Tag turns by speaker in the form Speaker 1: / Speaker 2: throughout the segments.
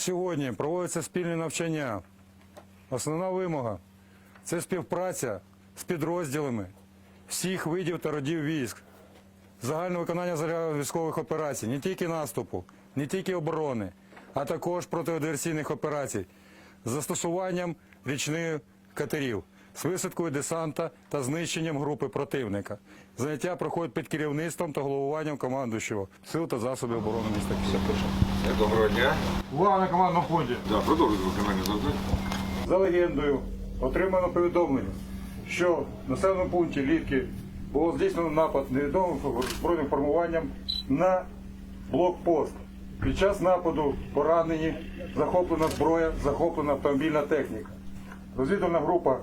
Speaker 1: Сьогодні проводяться спільні навчання. Основна вимога це співпраця з підрозділами всіх видів та родів військ, загальне виконання зарядів військових операцій, не тільки наступу, не тільки оборони, а також протидиверсійних операцій з застосуванням річних катерів, з висадкою десанта та знищенням групи противника. Заняття проходять під керівництвом та головуванням командуючого сил та засобів оборони міста Києва.
Speaker 2: Доброго дня.
Speaker 1: Увага на командному пункті.
Speaker 2: Да, продовжуйте виконання завдань.
Speaker 1: За легендою отримано повідомлення, що в населеному пункті Літки було здійснено напад невідомим збройним формуванням на блокпост. Під час нападу поранені, захоплена зброя, захоплена автомобільна техніка. Розвідувальна група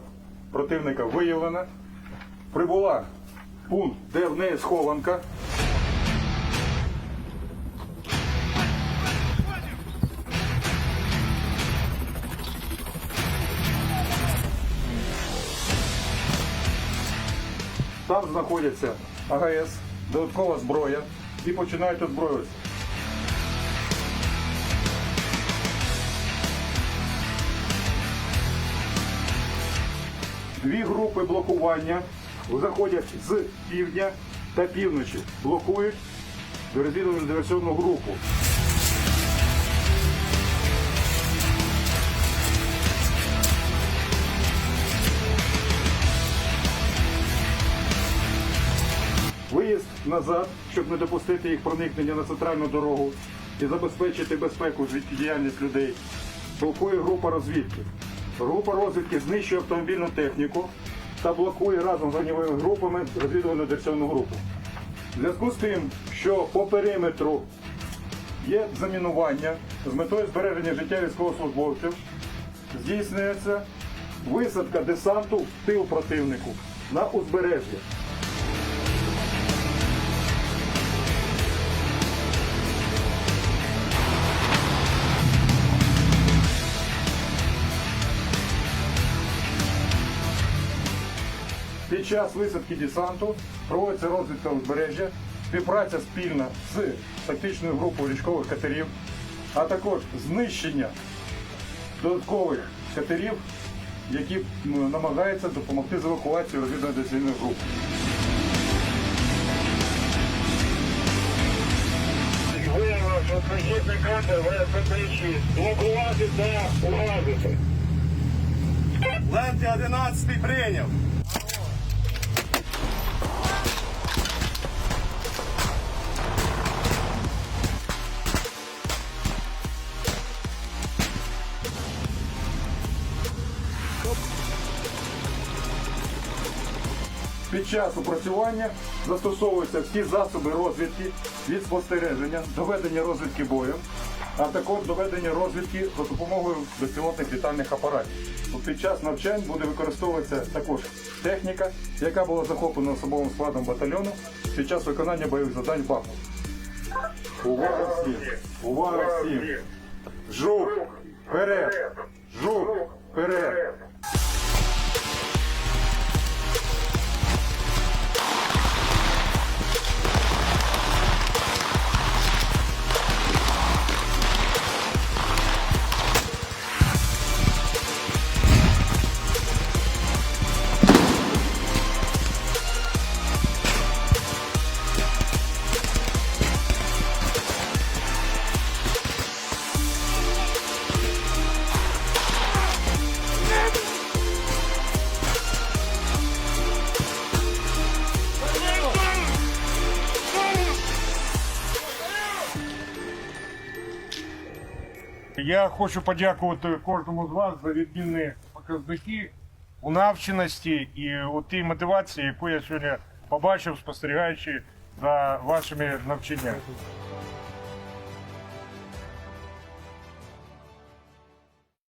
Speaker 1: противника виявлена. Прибула пункт, де в неї схованка. Там знаходяться АГС, додаткова зброя і починають озброюватися. Дві групи блокування заходять з півдня та півночі, блокують розвідувальну диверсійну групу. Виїзд назад, щоб не допустити їх проникнення на центральну дорогу і забезпечити безпеку життєдіяльність людей. Блокує група розвідки. Група розвідки знищує автомобільну техніку та блокує разом з вогневими групами розвідувальну диверсійну групу. В зв'язку з тим, що по периметру є замінування з метою збереження життя військовослужбовців, здійснюється висадка десанту в тил противнику на узбережжя. Час висадки десанту проводиться розвідка узбережжя, співпраця спільна з тактичною групою річкових катерів, а також знищення додаткових катерів, які намагаються допомогти з евакуацією розвідувально-диверсійної групи.
Speaker 3: Виявилося, що прохідний катер ВСП-6 блокувати та уразити.
Speaker 4: Ленти 11 прийняв.
Speaker 1: Під час опрацювання застосовуються всі засоби розвідки від спостереження, доведення розвідки бою, а також доведення розвідки за допомогою безпілотних літальних апаратів. Під час навчань буде використовуватися також техніка, яка була захоплена особовим складом батальйону під час виконання бойових завдань в Увага всім! Увага всім! Жук! Вперед! Жук! Вперед!
Speaker 5: Я хочу подякувати кожному з вас за відмінні показники у навченості і у тій мотивації, яку я сьогодні побачив, спостерігаючи за вашими навчаннями.